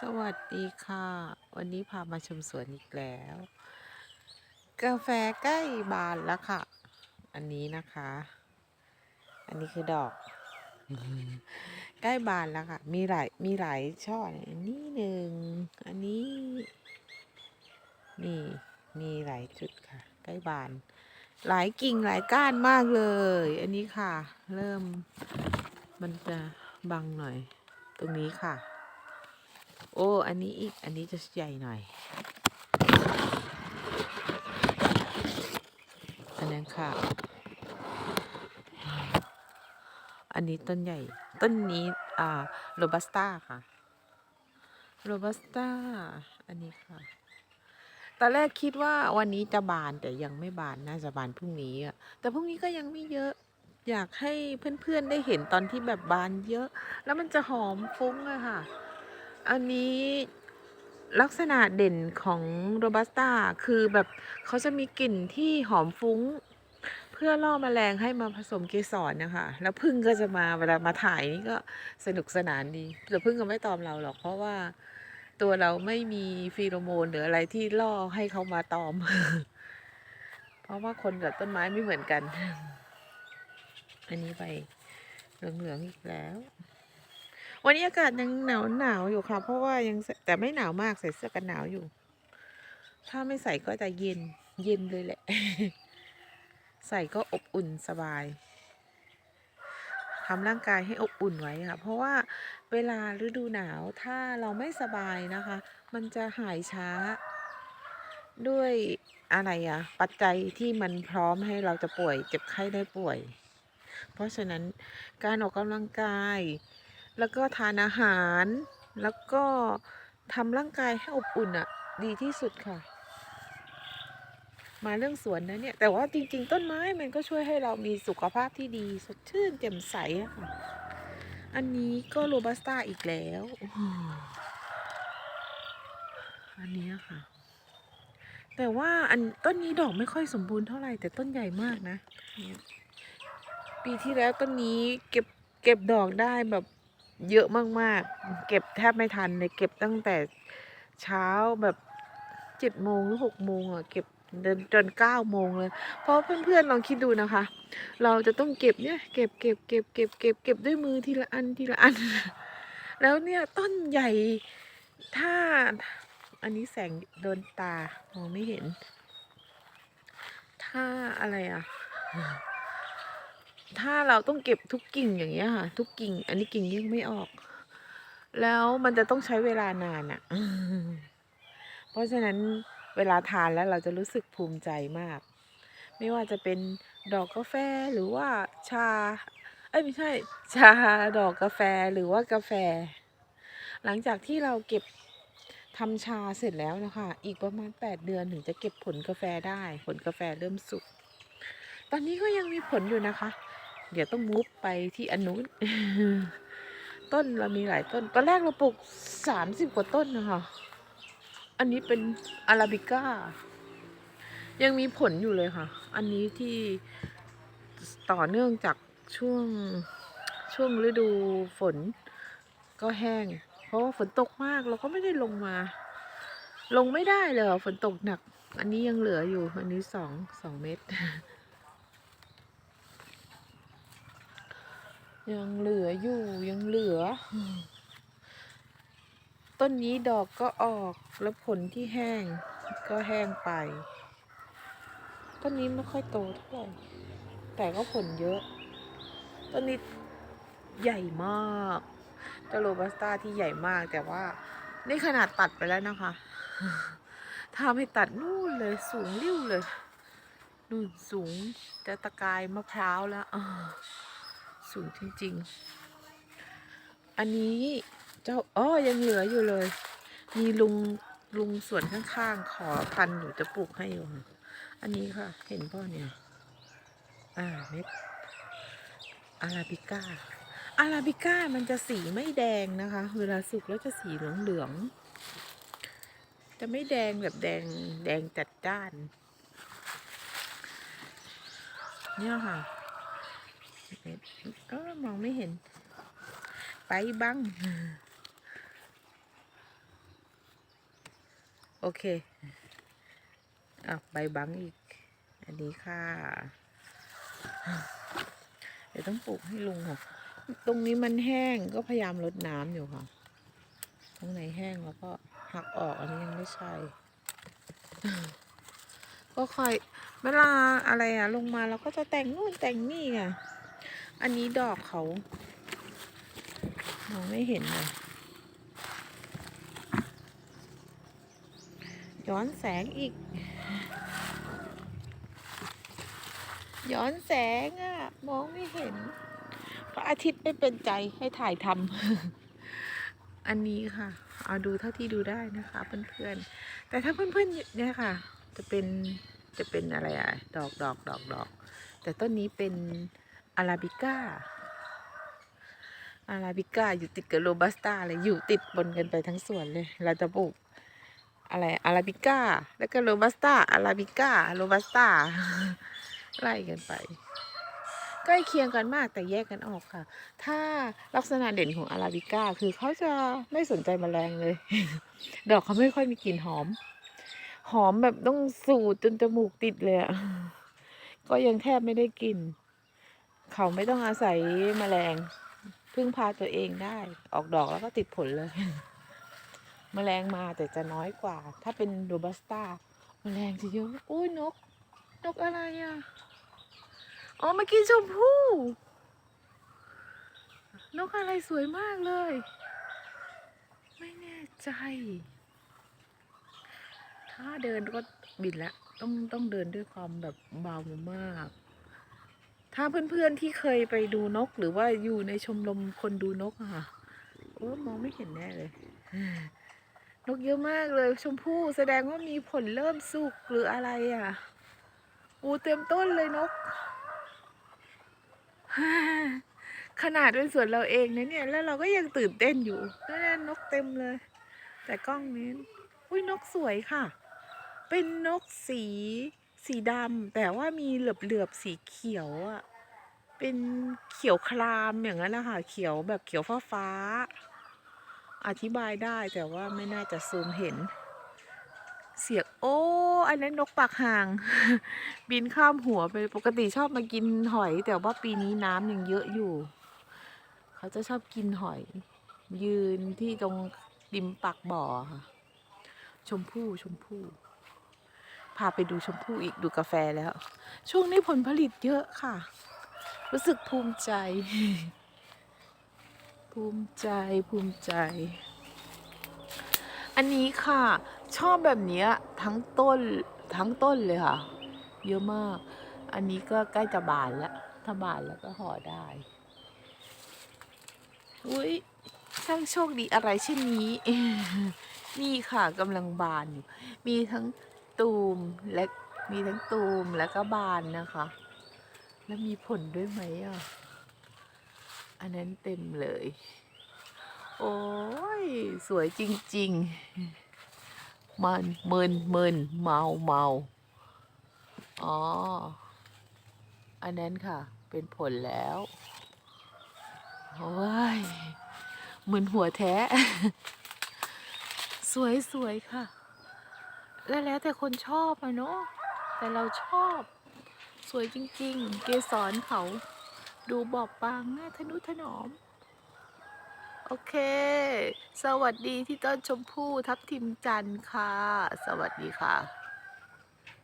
สวัสดีค่ะ วันนี้พามาชมสวนอีกแล้ว กาแฟใกล้บานแล้วค่ะ อันนี้นะคะ อันนี้คือดอก ใกล้บานแล้วค่ะ มีหลายมีหลายช่อเนี่ยอันนี้หนึ่งอันนี้นี่มีหลายจุดค่ะ ใกล้บาน หลายกิ่งหลายก้านมากเลย อันนี้ค่ะ เริ่มมันจะบังหน่อย ตรงนี้ค่ะ โอ้ อันนี้อีก อันนี้จะใหญ่หน่อย อันนั้นค่ะ อันนี้ต้นใหญ่ ต้นนี้ อ่า โรบัสต้าค่ะ โรบัสต้า อันนี้ค่ะ ตอนแรกคิดว่าวันนี้จะบานแต่ยังไม่บาน น่าจะบานพรุ่งนี้อะแต่พรุ่งนี้ก็ยังไม่เยอะอยากให้เพื่อนๆได้เห็นตอนที่แบบบานเยอะ แล้วมันจะหอมฟุ้งอะค่ะ อันนี้ลักษณะเด่นของโรบัสต้าคือแบบเขาจะมีกลิ่นที่หอมฟุ้ง เพื่อล่อแมลงให้มาผสมเกสรนะคะ แล้วพึ่งก็จะมาเวลามาถ่ายนี่ก็สนุกสนานดีแต่พึ่งก็ไม่ตอมเราหรอก เพราะว่าตัวเราไม่มีฟีโรโมนหรืออะไรที่ล่อให้เขามาตอม เพราะว่าคนกับต้นไม้ไม่เหมือนกัน อันนี้ไปเหลืองๆอีกแล้ว วันนี้อากาศยังหนาวหนาวอยู่ค่ะ เพราะว่ายังแต่ไม่หนาวมากใส่เสื้อกันหนาวอยู่ ถ้าไม่ใส่ก็จะเย็น เย็นเลยแหละ ใส่ก็อบอุ่นสบายทำร่างกายให้อบอุ่นไว้ค่ะ เพราะว่าเวลาฤดูหนาวถ้าเราไม่สบายนะคะ มันจะหายช้า ด้วยอะไรอะปัจจัยที่มันพร้อมให้เราจะป่วย เจ็บไข้ได้ป่วย เพราะฉะนั้นการออกกำลังกาย แล้วก็ทานอาหาร แล้วก็ทำร่างกายให้อบอุ่นอะดีที่สุดค่ะ มาเรื่องสวนนะเนี่ย แต่ว่าจริง ๆ ต้นไม้มันก็ช่วยให้เรามีสุขภาพที่ดี สดชื่นแจ่มใสอะค่ะ อันนี้ก็โรบัสต้าอีกแล้ว อันนี้ค่ะ แต่ว่าอันต้นนี้ดอกไม่ค่อยสมบูรณ์เท่าไหร่แต่ต้นใหญ่มากนะ ปีที่แล้วต้นนี้เก็บเก็บดอกได้แบบ เยอะมากๆ เก็บแทบไม่ทันเลยเก็บตั้งแต่เช้าแบบเจ็ดโมงหรือหกโมงอะเก็บเดินจนเก้าโมงเลย เพราะเพื่อนๆลองคิดดูนะคะ เราจะต้องเก็บเนี่ยเก็บเก็บเก็บเก็บเก็บเก็บด้วยมือทีละอันทีละอัน แล้วเนี่ยต้นใหญ่ถ้าอันนี้แสงโดนตามองไม่เห็น ถ้าอะไรอะ ถ้าเราต้องเก็บทุกกิ่งอย่างเงี้ยค่ะ ทุกกิ่ง อันนี้กิ่งยังไม่ออก แล้วมันจะต้องใช้เวลานานอะ เพราะฉะนั้นเวลาทานแล้วเราจะรู้สึกภูมิใจมาก ไม่ว่าจะเป็นดอกกาแฟหรือว่าชา เอ้ยไม่ใช่ ชาดอกกาแฟหรือว่ากาแฟ หลังจากที่เราเก็บทำชาเสร็จแล้วนะคะ อีกประมาณ 8 เดือนถึงจะเก็บผลกาแฟได้ ผลกาแฟเริ่มสุก ตอนนี้ก็ยังมีผลอยู่นะคะ เดี๋ยวต้องมุฟไปที่อนนุนต้นเรามีหลายต้น ตอนแรกเราปลูก30กว่าต้นนะคะ อันนี้เป็นอาราบิก้า ยังมีผลอยู่เลยค่ะ อันนี้ที่ต่อเนื่องจากช่วงช่วงฤดูฝนก็แห้ง เพราะว่าฝนตกมากเราก็ไม่ได้ลงมา ลงไม่ได้เลยอะฝนตกหนัก อันนี้ยังเหลืออยู่ อันนี้สองสองเมตร ยังเหลืออยู่ยังเหลือ ต้นนี้ดอกก็ออกแล้วผลที่แห้งก็แห้งไป ต้นนี้ไม่ค่อยโตเท่าไหร่แต่ก็ผลเยอะ ต้นนี้ใหญ่มากเจ้าโรบัสต้าที่ใหญ่มากแต่ว่านี่ขนาดตัดไปแล้วนะคะถ้าไม่ตัดนู่นเลยสูงริ้วเลยนู่นสูงจะตะกายมะพร้าวแล้ว สูงจริง ๆ อันนี้เจ้าอ้อยังเหลืออยู่เลย มีลุงลุงสวนข้างๆ ขอพันอยู่จะปลูกให้อยู่ อันนี้ค่ะ เห็นพ่อเนี่ย อ่าเม็ดอาราบิก้า อาราบิก้ามันจะสีไม่แดงนะคะ เวลาสุกแล้วจะสีเหลืองๆ จะไม่แดงแบบแดงแดงจัดจ้าน เนี่ยค่ะ เออมองไม่เห็น ไปบ้าง โอเคอะใบบังอีก อันนี้ค่ะ เดี๋ยวต้องปลูกให้ลุงค่ะ ตรงนี้มันแห้งก็พยายามลดน้ำอยู่ค่ะ ตรงไหนแห้งแล้วก็หักออกอันนี้ยังไม่ใช่ก็คอยเวลาอะไรอะลงมาเราก็จะแต่งนู่นแต่งนี่อะ อันนี้ดอกเขามองไม่เห็นเลย ย้อนแสงอีก ย้อนแสงอะมองไม่เห็นพระอาทิตย์ไม่เป็นใจให้ถ่ายทำ อันนี้ค่ะ เอาดูเท่าที่ดูได้นะคะเพื่อนๆ แต่ถ้าเพื่อนๆเนี่ยค่ะ จะเป็นจะเป็นอะไรอะ ดอกดอกดอกดอก แต่ต้นนี้เป็น อาราบิก้า อาราบิก้าอยู่ติดกับโรบัสต้าเลยอยู่ติดบนกันไปทั้งสวนเลย เราจะปลูกอะไรอาราบิก้า แล้วก็โรบัสต้าอาราบิก้าโรบัสต้าไล่กันไปใกล้เคียงกันมากแต่แยกกันออกค่ะ ถ้าลักษณะเด่นของอาราบิก้าคือเขาจะไม่สนใจแมลงเลย ดอกเขาไม่ค่อยมีกลิ่นหอม หอมแบบต้องสูดจนจมูกติดเลยก็ยังแทบไม่ได้กลิ่น เขาไม่ต้องอาศัยแมลงพึ่งพาตัวเองได้ ออกดอกแล้วก็ติดผลเลยแมลงมาแต่จะน้อยกว่า ถ้าเป็นโรบัสต้าแมลงจะเยอะโอ้ยนก นกอะไรอะอ๋อมากินชมพู่นกอะไรสวยมากเลย ไม่แน่ใจ ถ้าเดินก็บินละ ต้องต้องเดินด้วยความแบบเบามาก ถ้าเพื่อนๆที่เคยไปดูนก หรือว่าอยู่ในชมรมคนดูนกอะค่ะโอ้มองไม่เห็นแน่เลย นกเยอะมากเลย ชมพู่แสดงว่ามีผลเริ่มสุกหรืออะไรอะอูเต็มต้นเลยนก ขนาดเป็นสวนเราเองนะเนี่ย แล้วเราก็ยังตื่นเต้นอยู่นั่นนกเต็มเลย แต่กล้องนี้ อุ้ยนกสวยค่ะ เป็นนกสี สีดำแต่ว่ามีเหลือบเหลือบๆสีเขียวอะ เป็นเขียวครามอย่างนั้นนะคะเขียวแบบเขียวฟ้าฟ้า อธิบายได้แต่ว่าไม่น่าจะซูมเห็น เสียงโอ้อันนั้นนกปากห่าง บินข้ามหัวไปปกติชอบมากินหอย แต่ว่าปีนี้น้ำยังเยอะอยู่ เขาจะชอบกินหอย ยืนที่ตรงริมปากบ่อค่ะ ชมพู่ชมพู่ พาไปดูชมพู่อีกดูกาแฟแล้ว ช่วงนี้ผลผลิตเยอะค่ะ รู้สึกภูมิใจ ภูมิใจภูมิใจ อันนี้ค่ะ ชอบแบบเนี้ยทั้งต้นทั้งต้นเลยค่ะ เยอะมาก อันนี้ก็ใกล้จะบานแล้วถ้าบานแล้วก็ห่อได้อุ้ยช่างโชคดีอะไรเช่นนี้ นี่ค่ะกำลังบานอยู่ มีทั้ง ตูมและมีทั้งตูมแล้วก็บานนะคะ แล้วมีผลด้วยไหมอะ อันนั้นเต็มเลย โอ้ย สวยจริง ๆ มันเมึนเมึนเมาเมาอ๋อ อันนั้นค่ะ เป็นผลแล้ว โอ้ยมึนหัวแท้ สวยสวยค่ะ แล้วแล้วแต่คนชอบอะเนาะแต่เราชอบ สวยจริง ๆ เกสรเขา ดูบอบบางน่าทนุถนอม โอเค สวัสดีที่ต้นชมพู่ทับทิมจันทร์ค่ะ สวัสดีค่ะ